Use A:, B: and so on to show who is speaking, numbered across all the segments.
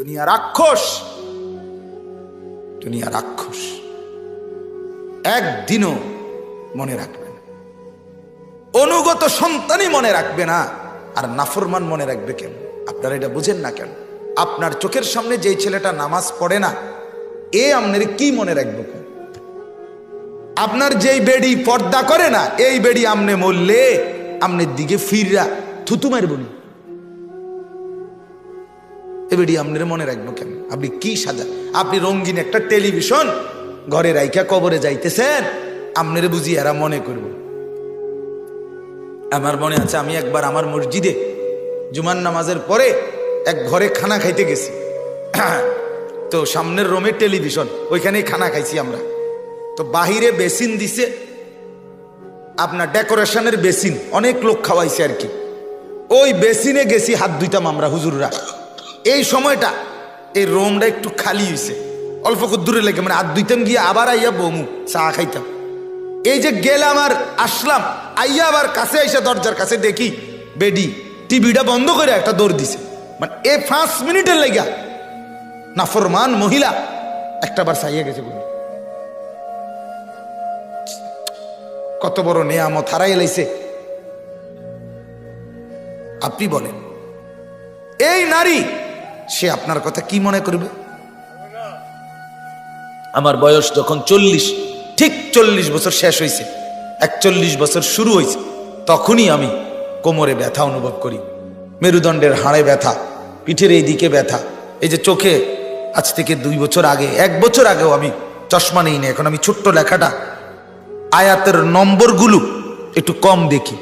A: দুনিয়া রাক্ষস। দুনিয়া রাক্ষস। একদিনও মনে রাখবে না। অনুগত সন্তানই মনে রাখবে না। আর নাফরমান মনে রাখবে কেন? আপনারা এটা বুঝেন না কেন? আপনার চোখের সামনে যেই ছেলেটা নামাজ পড়ে না, এ আপনার কি মনে রাখবে কেন? আপনার যেই বেডি পর্দা করে না, এই বেডি আমনে মরলে আমনের দিকে ফিররা থুতু মারব না এ আপনার মনে রাখব কেন? আপনি কি সাজা? আপনি রঙিন একটা টেলিভিশন ঘরে রাইখা কবরে যাইতেছেন আপনারে বুঝি এরা মনে করব। আমার মনে আছে আমি একবার আমার মসজিদে জুমান নামাজের পরে এক ঘরে খানা খাইতে গেছি। তো সামনের রোমে টেলিভিশন, ওইখানেই খানা খাইছি আমরা। তো বাহিরে বেসিন দিছে, আপনার ডেকোরেশনের বেসিন, অনেক লোক খাওয়াইছে আর কি। ওই বেসিনে গেছি হাত ধুইতাম আমরা হুজুররা। এই সময়টা এই রোমটা একটু খালি হয়েছে অল্প দূরে লেগে মানে আর দুইতাম গিয়ে আবার আইয়া বমু, চা খাইতাম। এই যে গেলাম আর আসলাম, আইয়া আবার কাছে আইসা দরজার কাছে দেখি, বেডি, টিভিটা বন্ধ করে একটা দৌড় দিছে। মানে এ পাঁচ মিনিটের লেগা নাফরমান মহিলা একটা বার চাইয়া গেছে বলে কত বড় নেয়ামত হারাই লাইছে। আপনি বলেন, এই নারী সে আপনার কথা কি মনে করবে? আমার বয়স যখন চল্লিশ, ঠিক চল্লিশ বছর শেষ হয়েছে একচল্লিশ বছর শুরু হয়েছে তখনই আমি কোমরে ব্যথা অনুভব করি, মেরুদণ্ডের হাড়ে ব্যথা, পিঠের এই দিকে ব্যথা, এই যে চোখে আজ থেকে দুই বছর আগে, এক বছর আগেও আমি চশমা নেই না এখন আমি ছোট্ট লেখাটা, আয়াতের নম্বরগুলো একটু কম দেখি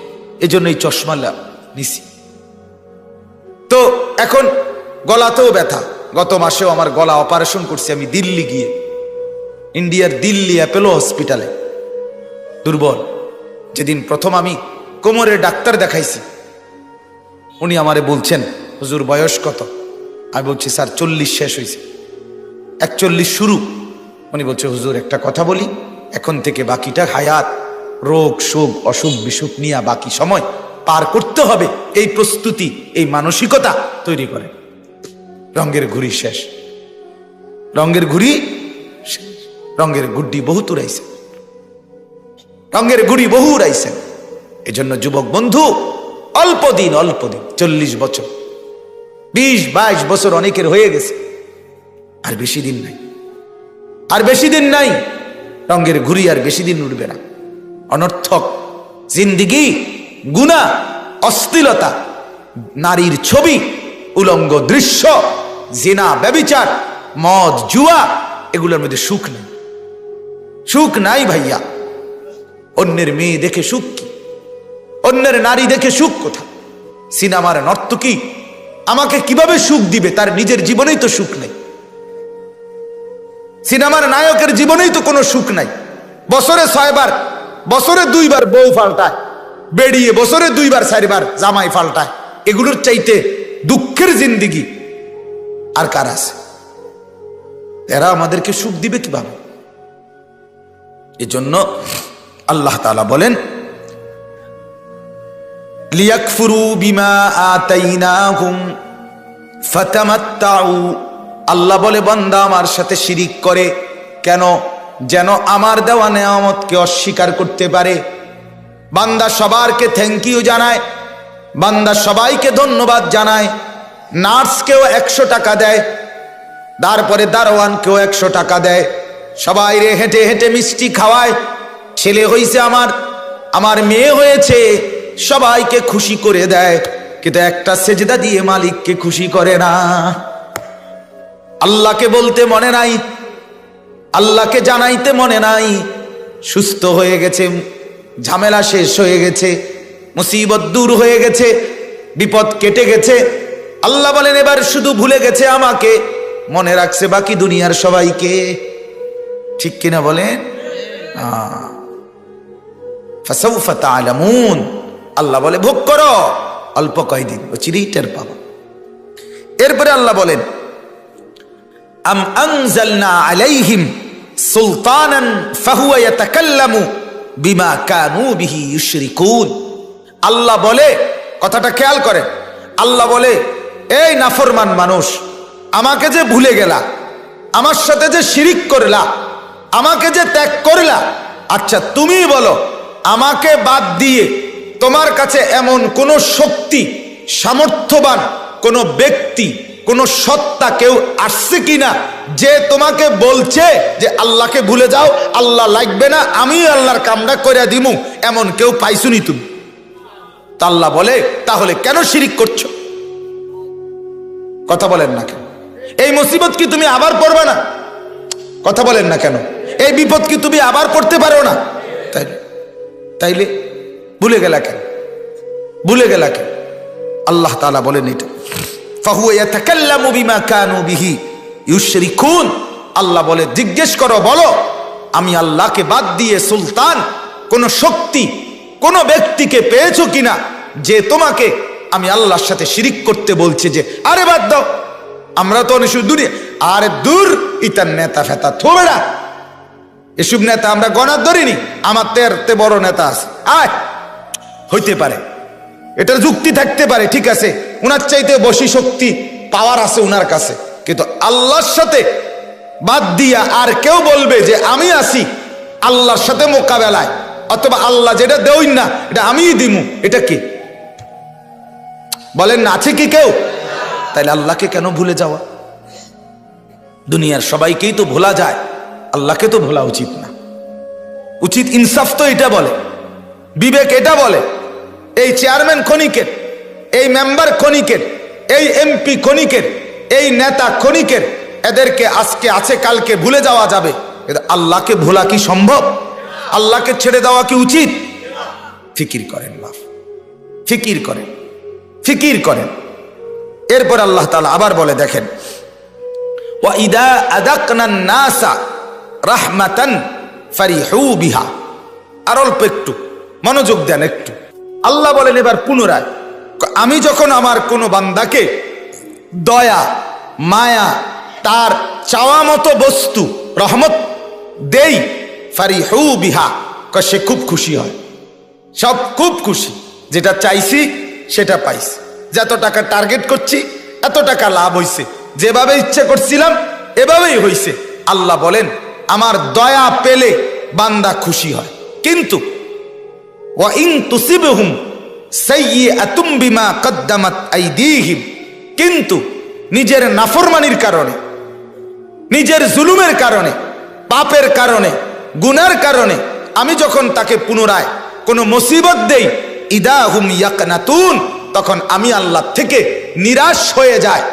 A: এজন্য এই চশমা নিছি। তো এখন গলাতেও ব্যথা। গত মাসেও আমার গলা অপারেশন করছি আমি দিল্লি গিয়ে। ইন্ডিয়ার দিল্লি অ্যাপেলো হসপিটালে। দুর্বল। যেদিন প্রথম আমি কোমরের ডাক্তার দেখাইছি, উনি আমারে বলছেন, হুজুর, বয়স কত? আমি বলছি, স্যার, চল্লিশ শেষ হয়েছে একচল্লিশ শুরু। উনি বলছে, হুজুর, একটা কথা বলি। এখন থেকে বাকিটা হায়াত, রোগ শোক অসুখ, বিসুখ নিয়ে বাকি সময় পার করতে হবে। এই প্রস্তুতি, এই মানসিকতা তৈরি করে। রঙের ঘুড়ি শেষ। রঙের ঘুড়ি। রঙের গুড্ডি বহু তুরাইছে রঙের গুড়ি বহু উড়াইছেন এজন্য যুবক বন্ধু, অল্প দিন অল্প দিন, চল্লিশ বছর, বিশ, বাইশ বছর অনেকের হয়ে গেছে। আর বেশি দিন নাই। আর বেশি দিন নাই, রঙের ঘুড়ি আর বেশি দিন উঠবে না। অনর্থক জিন্দিগি, গুণা অস্থিলতা নারীর ছবি, উলঙ্গ দৃশ্য জিনা, ব্যবিচার, মদ, জুয়া, এগুলোর মধ্যে সুখ নেই। সুখ নাই ভাইয়া। অন্যের মেয়ে দেখে সুখ কি? অন্যের নারী দেখে সুখ কোথা? সিনেমার নর্তকী আমাকে কীভাবে সুখ দিবে? তার নিজের জীবনেই তো সুখ নেই। সিনেমার নায়কের জীবনেই তো কোনো সুখ নাই। বছরে ছয়বার, বছরে দুইবার বউ পাল্টায়। বেরিয়ে বছরে দুইবার, চারবার জামাই পাল্টায়। এগুলোর চাইতে দুঃখের জিন্দিগি আর কার আছে? এরা আমাদেরকে সুখ দিবে কীভাবে? এজন্য আল্লাহ তাআলা বলেন, লিয়াকফুরু বিমা আতাইনাহুম, ফাতামাত্তাউ। আল্লাহ বলে, বান্দা আমার সাথে শিরিক করে, কেন? যেন আমার দেওয়া নেয়ামতকে অস্বীকার করতে পারে। বান্দা সবারকে থ্যাংক ইউ জানায়, বান্দা সবাইকে ধন্যবাদ জানায়। নার্সকেও একশো টাকা দেয়, তারপরে দারোয়ানকেও একশো টাকা দেয়। সবাই রে হেঁটে হেঁটে মিষ্টি খাওয়ায়, ছেলে হইছে আমার আমার মেয়ে হয়েছে, সবাইকে খুশি করে দেয়। কিন্তু একটা সেজদা দিয়ে মালিককে খুশি করে না। আল্লাহকে বলতে মনে নাই, আল্লাহকে জানাইতে মনে নাই, সুস্থ হয়ে গেছে, ঝামেলা শেষ হয়ে গেছে, মুসিবত দূর হয়ে গেছে, বিপদ কেটে গেছে আল্লাহ বলেন, এবার শুধু ভুলে গেছে আমাকে, মনে রাখছে বাকি দুনিয়ার সবাইকে। ঠিক কিনা বলেন। আল্লাহ বলে, ভোগ করো। অল্প কয়দিন ও চিরেই টের পাবো। এরপরে আল্লাহ বলেন, আম আনজালনা আলাইহিম সুলতানান ফাহুয়া ইয়াতাকাল্লামু বিমা কানু বিহি ইউশরিকুন। আল্লাহ বলে, কথাটা খেয়াল করেন, আল্লাহ বলে এই নাফরমান মানুষ, আমাকে যে ভুলে গেলা, আমার সাথে যে শিরিক করলা, আমাকে যে ত্যাগ করলা আচ্ছা তুমি বলো, আমাকে বাদ দিয়ে তোমার কাছে এমন কোন শক্তি, সামর্থ্যবান কোন ব্যক্তি, কোন সত্তা কেউ আসছে কিনা, যে তোমাকে বলছে যে আল্লাহকে ভুলে যাও, আল্লাহ লাগবে না, আমি আল্লাহর কামটা করে দিমু, এমন কেউ পাইছুনি তুমি? তা আল্লাহ বলে, তাহলে কেন শিরিক করছ? কথা বলেন না কেন? এই মুসিবত কি তুমি আবার পড়বে না? কথা বলেন না কেন? এই বিপদ কি তুমি আবার পড়তে পারো না? তাইলে তাইলে ভুলে গেলা কেন? ভুলে গেলা কেন? আল্লাহ তালা বলেন এটা। আল্লাহ বলে, জিজ্ঞেস করো, বলো, আমি আল্লাহকে বাদ দিয়ে সুলতান, কোন শক্তি, কোন ব্যক্তিকে পেয়েছ কিনা যে তোমাকে আমি আল্লাহর সাথে শিরিক করতে বলছে যে, আরে বাদ দাও। আমরা তো অনেক দুনিয়া আরে দূর, ইতার নেতা ফেতা থোবে না। এসব নেতা আমরা গণার ধরিনি। আমার তের তে বড় নেতা আছে। আয়। হইতে পারে। এটার যুক্তি থাকতে পারে, ঠিক আছে। উনার চাইতে বসি শক্তি পাওয়ার আছে উনার কাছে। কিন্তু আল্লাহর সাথে বাদ দিয়া আর কেউ বলবে যে, আমি আছি আল্লাহর সাথে মোকাবেলায়। অথবা আল্লাহ যেটা দেউই না, এটা আমিই দিমু। এটা কি? বলেন, আছে কি কেউ? তাইলে আল্লাহকে কেন ভুলে যাওয়া? দুনিয়ার সবাইকেই তো ভোলা যায়, আল্লাহকে তো ভোলা উচিত না। উচিত ইনসাফ তো এটা বলে, বিবেক এটা বলে, এই চেয়ারম্যান খনিকের, এই মেম্বার খনিকের, এই এমপি খনিকের, এই নেতা খনিকের, এদেরকে আজকে, আছে কালকে ভুলে যাওয়া যাবে। আল্লাহকে ভোলা কি সম্ভব? আল্লাহকে ছেড়ে দেওয়া কি উচিত? ফিকির করেন বাপ ফিকির করেন। ফিকির করেন। এরপর আল্লাহ তালা আবার বলে, দেখেন ওয়াইদা আদাকনান নাসা রাহমাতান ফারিহু বিহা। আর অল্প একটু, মনোযোগ দেন একটু। আল্লাহ বলেন এবার পুনরায়, আমি যখন আমার কোনো বান্দাকে দয়া, মায়া, তার চাওয়া মতো বস্তু, রহমত দেই, ফারিহু বিহা সে খুব খুশি হয়। সব খুব খুশি। যেটা চাইছি সেটা পাইছি যত টাকা টার্গেট করছি, এত টাকা লাভ হইছে। যেভাবে ইচ্ছে করছিলাম, এভাবেই হইছে। আল্লাহ বলেন, আমার দয়া পেলে বান্দা খুশি হয়। কিন্তু কিন্তু, নিজের নাফরমানির কারণে, নিজের জুলুমের কারণে, পাপের কারণে, গুনার কারণে, আমি যখন তাকে পুনরায় কোনো মুসিবত দেই ইদা হুম ইয়াকনাতুন তখন আমি আল্লাহ থেকে নিরাশ হয়ে যায়